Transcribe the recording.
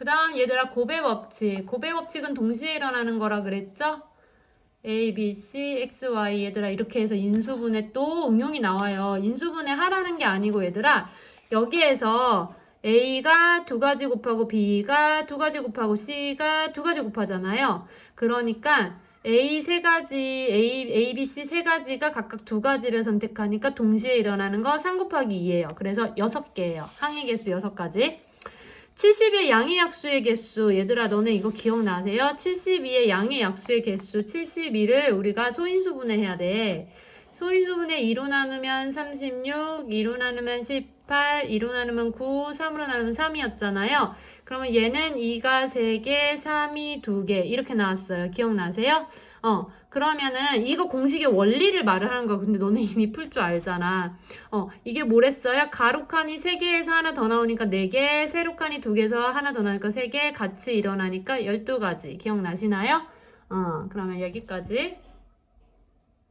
그 다음 얘들아 고배 법칙. 고배 법칙은 동시에 일어나는 거라 그랬죠? A, B, C, X, Y 얘들아 이렇게 해서 인수분해 또 응용이 나와요. 인수분해 하라는 게 아니고 얘들아 여기에서 A가 두 가지 곱하고 B가 두 가지 곱하고 C가 두 가지 곱하잖아요. 그러니까 A 세 가지, A, A, B, C 세 가지가 각각 두 가지를 선택하니까 동시에 일어나는 거3 곱하기 2예요. 그래서 6개예요. 항의 개수 6가지. 70의 양의 약수의 개수. 얘들아, 너네 이거 기억나세요? 72의 양의 약수의 개수. 72를 우리가 소인수분해 해야 돼. 소인수분해 2로 나누면 36, 2로 나누면 18, 2로 나누면 9, 3으로 나누면 3이었잖아요. 그러면 얘는 2가 3개, 3이 2개. 이렇게 나왔어요. 기억나세요? 어, 그러면은 이거 공식의 원리를 말을 하는 거야. 근데 너네 이미 풀 줄 알잖아. 어, 이게 뭐랬어요? 가로칸이 3개에서 하나 더 나오니까 4개, 세로칸이 2개에서 하나 더 나오니까 3개, 같이 일어나니까 12가지. 기억나시나요? 어, 그러면 여기까지.